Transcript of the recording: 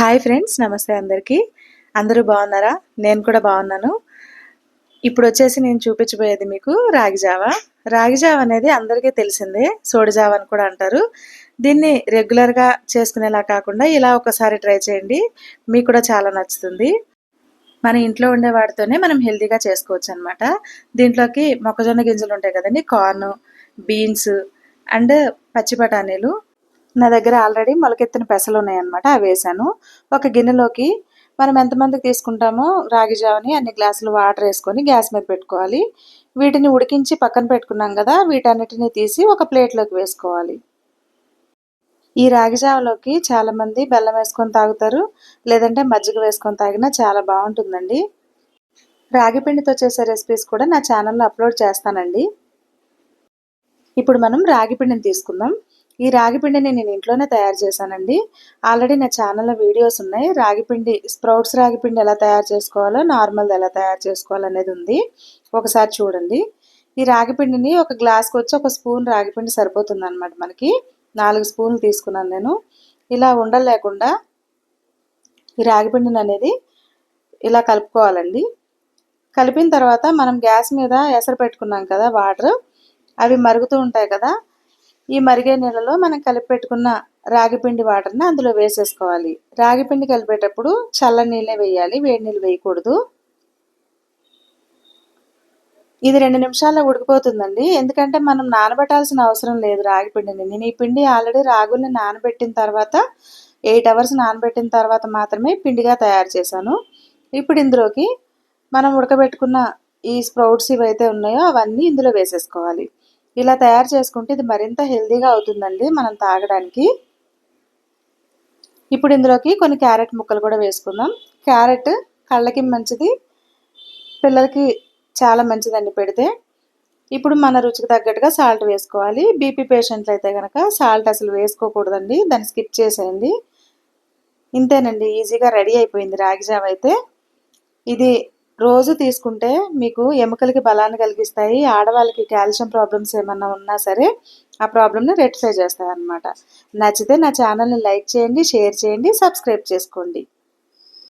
Hi friends నమస్తే అందరికీ. అందరూ బాగున్నారా? నేను కూడా బాగున్నాను. ఇప్పుడు వచ్చేసి నేను చూపించబోయేది మీకు రాగి రాగిజావ రాగి జావ అనేది అందరికీ తెలిసిందే సోడిజావ అని కూడా అంటారు. దీన్ని రెగ్యులర్గా చేసుకునేలా కాకుండా ఇలా ఒకసారి ట్రై చేయండి మీకు కూడా చాలా నచ్చుతుంది. మన ఇంట్లో ఉండే వాటితోనే మనం హెల్తీగా చేసుకోవచ్చు అనమాట దీంట్లోకి మొక్కజొన్న గింజలు ఉంటాయి కదండి కార్న్ బీన్స్ అండ్ పచ్చి బఠానీలు. నా దగ్గర ఆల్రెడీ మొలకెత్తిన పెసలు ఉన్నాయన్నమాట అవి వేసాను ఒక గిన్నెలోకి మనం ఎంతమందికి తీసుకుంటామో రాగి జావని అన్ని గ్లాసులు వాటర్ వేసుకొని గ్యాస్ మీద పెట్టుకోవాలి. వీటిని ఉడికించి పక్కన పెట్టుకున్నాం కదా వీటన్నిటిని తీసి ఒక ప్లేట్లోకి వేసుకోవాలి. ఈ రాగి జావలోకి చాలామంది బెల్లం వేసుకొని తాగుతారు లేదంటే మజ్జిగ వేసుకొని తాగినా చాలా బాగుంటుందండి. రాగి పిండితో చేసే రెసిపీస్ కూడా నా ఛానల్లో అప్లోడ్ చేస్తానండి. ఇప్పుడు మనం రాగి పిండిని తీసుకుందాం. ఈ రాగిపిండిని నేను ఇంట్లోనే తయారు చేశానండి. ఆల్రెడీ నా ఛానల్లో వీడియోస్ ఉన్నాయి. రాగిపిండి స్ప్రౌట్స్ రాగిపిండి ఎలా తయారు చేసుకోవాలో నార్మల్ ఎలా తయారు చేసుకోవాలో అనేది ఉంది. ఒకసారి చూడండి. ఈ రాగిపిండిని ఒక గ్లాస్కి వచ్చి ఒక స్పూన్ రాగిపిండి సరిపోతుంది అనమాట మనకి. నాలుగు స్పూన్లు తీసుకున్నాను నేను. ఇలా ఉండలేకుండా ఈ రాగిపిండిని అనేది ఇలా కలుపుకోవాలండి. కలిపిన తర్వాత మనం గ్యాస్ మీద ఎసరు పెట్టుకున్నాం కదా వాటర్. అవి మరుగుతూ ఉంటాయి కదా ఈ మరిగే నీళ్ళలో మనం కలిపి పెట్టుకున్న రాగిపిండి వాటర్ని అందులో వేసేసుకోవాలి. రాగిపిండి కలిపేటప్పుడు చల్ల నీళ్ళే వేయాలి వేడి నీళ్ళు వేయకూడదు. ఇది రెండు నిమిషాల్లో ఉడికిపోతుందండి. ఎందుకంటే మనం నానబెట్టాల్సిన అవసరం లేదు రాగి పిండిని. నేను ఈ పిండి ఆల్రెడీ రాగుల్ని నానబెట్టిన తర్వాత ఎయిట్ అవర్స్ నానబెట్టిన తర్వాత మాత్రమే పిండిగా తయారు చేశాను. ఇప్పుడు ఇందులోకి మనం ఉడకబెట్టుకున్న ఈ స్ప్రౌట్స్ ఇవైతే ఉన్నాయో అవన్నీ ఇందులో వేసేసుకోవాలి. ఇలా తయారు చేసుకుంటే ఇది మరింత హెల్దీగా అవుతుందండి మనం తాగడానికి. ఇప్పుడు ఇందులోకి కొన్ని క్యారెట్ ముక్కలు కూడా వేసుకుందాం. క్యారెట్ కళ్ళకి మంచిది పిల్లలకి చాలా మంచిదండి పెడితే. ఇప్పుడు మన రుచికి తగ్గట్టుగా సాల్ట్ వేసుకోవాలి. బీపీ పేషెంట్లు అయితే కనుక సాల్ట్ అసలు వేసుకోకూడదండి దాన్ని స్కిప్ చేసేయండి. ఇంతేనండి ఈజీగా రెడీ అయిపోయింది రాగి జావ అయితే. ఇది రోజు తీసుకుంటే మీకు ఎముకలకి బలాన్ని కలిగిస్తాయి ఆడవాళ్ళకి కాల్షియం ప్రాబ్లమ్స్ ఏమన్నా ఉన్నా సరే ఆ ప్రాబ్లమ్ని రెక్టిఫై చేస్తాయి అన్నమాట నచ్చితే నా ఛానల్ని లైక్ చేయండి షేర్ చేయండి సబ్స్క్రైబ్ చేసుకోండి.